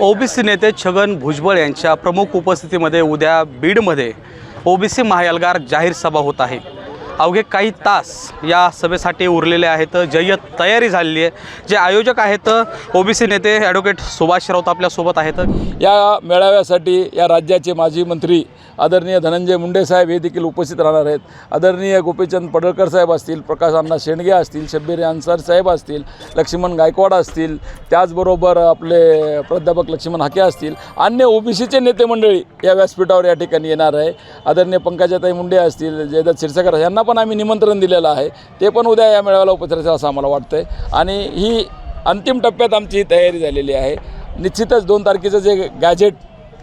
OBC नेते छगन भुजबळ यांच्या प्रमुख उपस्थितीमध्ये उद्या बीडमध्ये ओबीसी महाएल्गार जाहीर सभा होत आहे. अवघे काही तास या सभेसाठी उरलेले आहेत. जय्यत तयारी झालेली आहे. जे आयोजक आहेत ओबीसी नेते ॲडव्होकेट सुभाष राऊत आपल्यासोबत आहेत. या मेळाव्यासाठी या राज्याचे माजी मंत्री आदरणीय धनंजय मुंडे साहेब हे देखील उपस्थित राहणार आहेत. आदरणीय गोपीचंद पडळकर साहेब असतील प्रकाश अण्णा शेंडगे असतील शब्बीर अन्सार साहेब असतील लक्ष्मण गायकवाड असतील त्याचबरोबर आपले प्राध्यापक लक्ष्मण हाके असतील अन्य ओबीसीचे नेते मंडळी या व्यासपीठावर या ठिकाणी येणार आहे. आदरणीय पंकजाताई मुंडे असतील जयदत्त क्षीरसागर यांना पण आम्ही निमंत्रण दिलेलं आहे. ते पण उद्या या मेळाव्याला उपस्थित असं आम्हाला वाटतं आहे आणि ही अंतिम टप्प्यात आमची तयारी झालेली आहे. निश्चितच दोन तारखेचं जे गॅजेट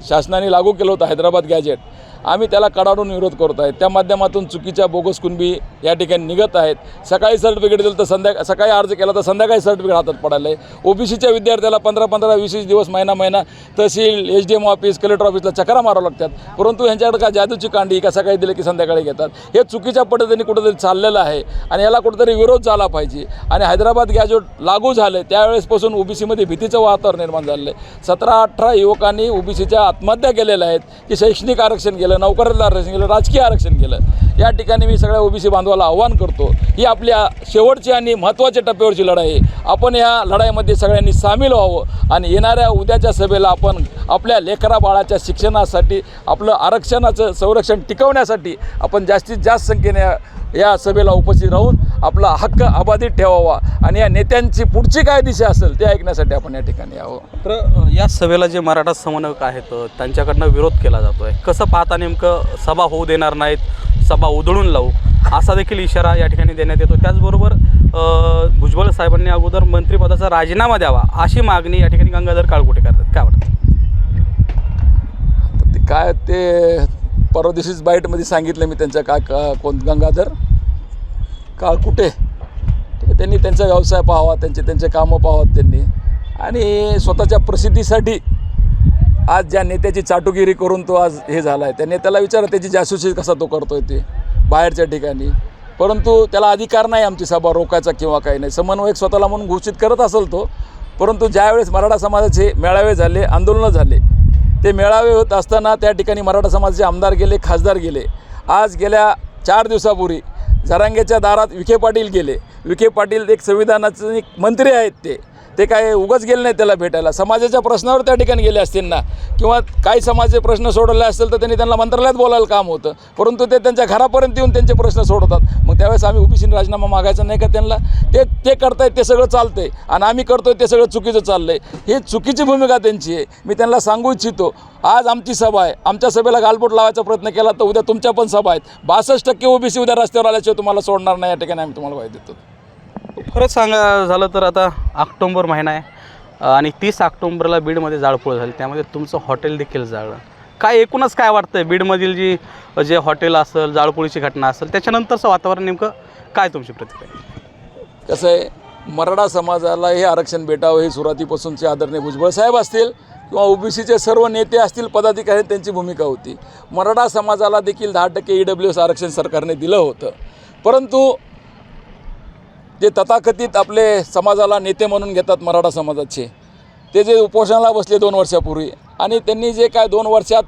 शासनाने लागू केलं होतं हैदराबाद गॅजेट आम्ही त्याला कडाडून विरोध करत आहे. त्या माध्यमातून चुकीच्या बोगस कुणबी या ठिकाणी निघत आहेत. सकाळी सर्टिफिकेट दिलं तर संध्या सकाळी अर्ज केला तर संध्याकाळी सर्टिफिकेट हातात पडायला आहे ओबीसीच्या विद्यार्थ्याला पंधरा पंधरा वीस वीस दिवस महिना महिना तहसील H D M office collector ऑफिसला चकरा मारावं लागतात. परंतु यांच्याकडे का जादूची कांडी का सकाळी दिली की संध्याकाळी घेतात? हे चुकीच्या पद्धतीने कुठेतरी चाललेलं आहे आणि याला कुठेतरी विरोध झाला पाहिजे. आणि हैदराबाद गॅजेट लागू झालं त्यावेळेसपासून ओबीसीमध्ये भीतीचं वातावरण निर्माण झालेलं आहे. सतरा अठरा युवकांनी ओबीसीच्या आत्महत्या केलेल्या आहेत की शैक्षणिक आरक्षण केलं नोकरीला आरक्षण केलं राजकीय आरक्षण केलं. या ठिकाणी मी सगळ्या ओबीसी बांधवाला आव्हान करतो ही आपल्या शेवटची आणि महत्त्वाच्या टप्प्यावरची लढाई आहे. आपण या लढाईमध्ये सगळ्यांनी सामील व्हावं आणि येणाऱ्या उद्याच्या सभेला आपण आपल्या लेकरा बाळाच्या शिक्षणासाठी आपलं आरक्षणाचं संरक्षण टिकवण्यासाठी आपण जास्तीत जास्त संख्येने या सभेला उपस्थित राहून आपला हक्क अबाधित ठेवावा आणि या नेत्यांची पुढची काय दिशा असेल ते ऐकण्यासाठी आपण या ठिकाणी यावं तर या सभेला जे मराठा समन्वयक आहेत त्यांच्याकडनं विरोध केला जातो आहे कसं पाहता नेमकं सभा होऊ देणार नाहीत सभा उधळून लावू? असा देखील इशारा या ठिकाणी देण्यात येतो. त्याचबरोबर भुजबळ साहेबांनी अगोदर मंत्रिपदाचा राजीनामा द्यावा अशी मागणी या ठिकाणी गंगाधर काळकुटे करतात. काय वाटतं? ते काय ते परवा दिवशीच बाईटमध्ये सांगितलं मी त्यांच्या काय का कोण गंगाधर? का कुठे? ठीक आहे त्यांनी त्यांचा व्यवसाय पाहावा त्यांचे त्यांचे कामं पाहावात त्यांनी. आणि स्वतःच्या प्रसिद्धीसाठी आज ज्या नेत्याची चाटुगिरी करून तो आज हे झाला आहे त्या नेत्याला विचारा त्याची जासूसी कसा तो करतो आहे ते बाहेरच्या ठिकाणी. परंतु त्याला अधिकार नाही आमची सभा रोखायचा किंवा काही नाही. समन्वयक स्वतःला म्हणून घोषित करत असेल तो परंतु ज्यावेळेस मराठा समाजाचे मेळावे झाले आंदोलनं झाले ते मेळावे होत असताना त्या ठिकाणी मराठा समाजाचे आमदार गेले खासदार गेले. आज गेल्या चार दिवसापूर्वी झरांगेच्या दारात विखे पाटील गेले. विखे पाटील एक संविधानाचे एक मंत्री आहेत ते. ते काय उगाच गेले नाही त्याला भेटायला. समाजाच्या प्रश्नावर त्या ठिकाणी गेले असतील ना. किंवा काही समाजाचे प्रश्न सोडवले असतील तर त्यांनी त्यांना मंत्रालयात बोलायला काम होतं. परंतु ते त्यांच्या घरापर्यंत येऊन त्यांचे प्रश्न सोडवतात. मग त्यावेळेस आम्ही ओबीसीने राजीनामा मागायचा नाही का त्यांना? ते ते करतायत ते सगळं चालतंय. आणि आम्ही करतोय ते सगळं चुकीचं चाललंय. ही चुकीची भूमिका त्यांची आहे. मी त्यांना सांगू इच्छितो आज आमची सभा आहे. आमच्या सभेला गालबोट लावायचा प्रयत्न केला तर उद्या तुमच्या पण सभा आहेत. बासष्ट टक्के ओबीसी उद्या रस्त्यावर आल्याशिवाय तुम्हाला सोडणार नाही या ठिकाणी आम्ही तुम्हाला माहिती देतो. खरंच सांगा झालं तर आता ऑक्टोंबर महिना आहे. आणि तीस ऑक्टोंबरला बीडमध्ये जाळपोळ झाली. त्यामध्ये तुमचं हॉटेल देखील जाळलं. काय एकूणच काय वाटतं आहे बीडमधील जी जे हॉटेल असेल जाळपोळीची घटना असेल त्याच्यानंतरचं वातावरण नेमकं काय तुमची प्रतिक्रिया कसं आहे मराठा समाजाला हे आरक्षण भेटावं हे सुरुवातीपासूनचे आदरणीय भुजबळ साहेब असतील किंवा ओबीसीचे सर्व नेते असतील पदाधिकारी त्यांची भूमिका होती. मराठा समाजाला देखील दहा टक्के ई डब्ल्यू एस आरक्षण सरकारने दिलं होतं. परंतु जे तथाकथित आपले समाजाला नेते म्हणून घेतात मराठा समाजाचे ते जे उपोषणाला बसले दोन वर्षापूर्वी आणि त्यांनी जे काय दोन वर्षात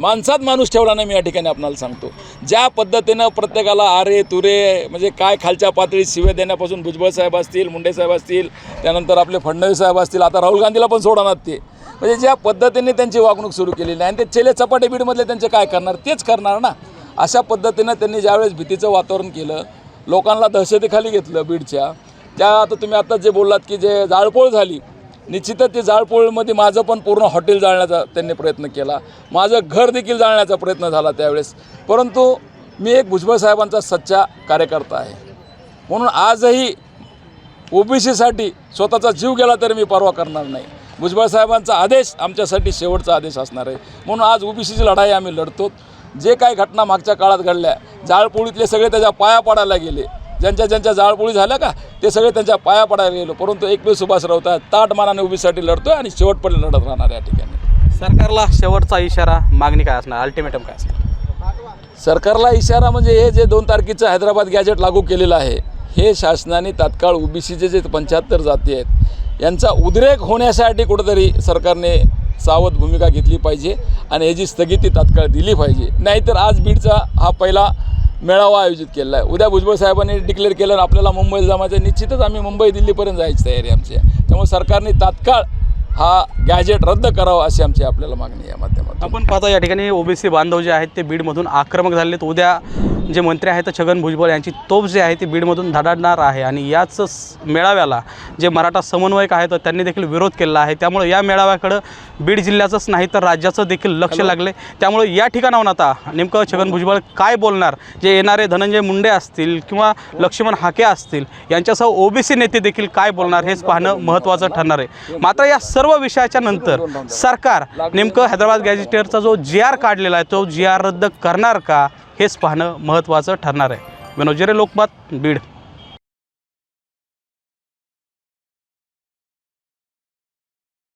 माणसात माणूस ठेवला नाही मी या ठिकाणी आपणाला सांगतो. ज्या पद्धतीनं प्रत्येकाला आरे तुरे म्हणजे काय खालच्या पातळीत शिवे देण्यापासून भुजबळ साहेब असतील मुंडे साहेब असतील त्यानंतर आपले फडणवीस साहेब असतील आता राहुल गांधीला पण सोडणार ते. म्हणजे ज्या पद्धतीने त्यांची वागणूक सुरू केलेली आहे आणि ते चेले चपाटे बीडमधले त्यांचे काय करणार? तेच करणार ना. अशा पद्धतीनं त्यांनी ज्यावेळेस भीतीचं वातावरण केलं लोकांना दहशतीखाली घेतलं बीडच्या. त्या आता तुम्ही आता जे बोललात की जे जाळपोळ झाली निश्चितच ते जाळपोळमध्ये माझं पण पूर्ण हॉटेल जाळण्याचा त्यांनी प्रयत्न केला. माझं घर देखील जाळण्याचा प्रयत्न झाला त्यावेळेस. परंतु मी एक भुजबळ साहेबांचा सच्चा कार्यकर्ता आहे. म्हणून आजही ओबीसीसाठी स्वतःचा जीव गेला तरी मी परवा करणार नाही. भुजबळ साहेबांचा आदेश आमच्यासाठी शेवटचा आदेश असणार आहे. म्हणून आज ओबीसीची लढाई आम्ही लढतो. जे काही घटना मागच्या काळात घडल्या जाळपोळीतले सगळे त्याच्या पाया पडायला गेले. ज्यांच्या ज्यांच्या जाळपोळी झाल्या का ते सगळे त्यांच्या पाया पडायला गेलो. परंतु एकवीस सुभाष राऊत ताट मानाने ओबीसीसाठी लढतोय आणि शेवटपर्यंत लढत राहणार या ठिकाणी. सरकारला शेवटचा इशारा मागणी काय असणार? अल्टिमेटम काय असणार? सरकारला इशारा म्हणजे हे जे दोन तारखेचं हैदराबाद गॅजेट लागू केलेलं आहे हे शासनाने तात्काळ ओबीसीचे जे पंच्याहत्तर जाती आहेत यांचा उद्रेक होण्यासाठी कुठंतरी सरकारने सावध भूमिका घेतली पाहिजे आणि याची स्थगिती तात्काळ दिली पाहिजे. नाहीतर आज बीडचा हा पहिला मेळावा आयोजित केला आहे. उद्या भुजबळ साहेबांनी डिक्लेअर केलं आपल्याला मुंबईला जमायचं निश्चितच आम्ही मुंबई दिल्लीपर्यंत जायची तयारी आमची. आहे त्यामुळे सरकारने तात्काळ हा गॅजेट रद्द करावा अशी आमची आपल्याला मागणी या माध्यमातून. आपण पाहता या ठिकाणी ओबीसी बांधव जे आहेत ते बीडमधून आक्रमक झालेत. आहेत उद्या जे मंत्री आहेत छगन भुजबळ यांची तोफ जे आहे ती बीडमधून धडाडणार आहे. आणि याच स- मेळाव्याला जे मराठा समन्वयक आहेत त्यांनी देखील विरोध केला आहे. त्यामुळे या मेळाव्याकडं बीड जिल्ह्याचंच नाही तर राज्याचं देखील लक्ष लागले. त्यामुळे या ठिकाणाहून आता नेमकं छगन भुजबळ काय बोलणार? जे येणारे धनंजय मुंडे असतील किंवा लक्ष्मण हाके असतील यांच्यासह ओबीसी नेते देखील काय बोलणार हेच पाहणं महत्त्वाचं ठरणार आहे. मात्र या सर्व विषयाच्या नंतर सरकार नेमकं हैदराबाद गॅजेटियरचा जो जी आर काढलेला आहे तो जी आर रद्द करणार का? हेच पाहणं महत्त्वाचं ठरणार आहे. विनोद लोकमत बीड.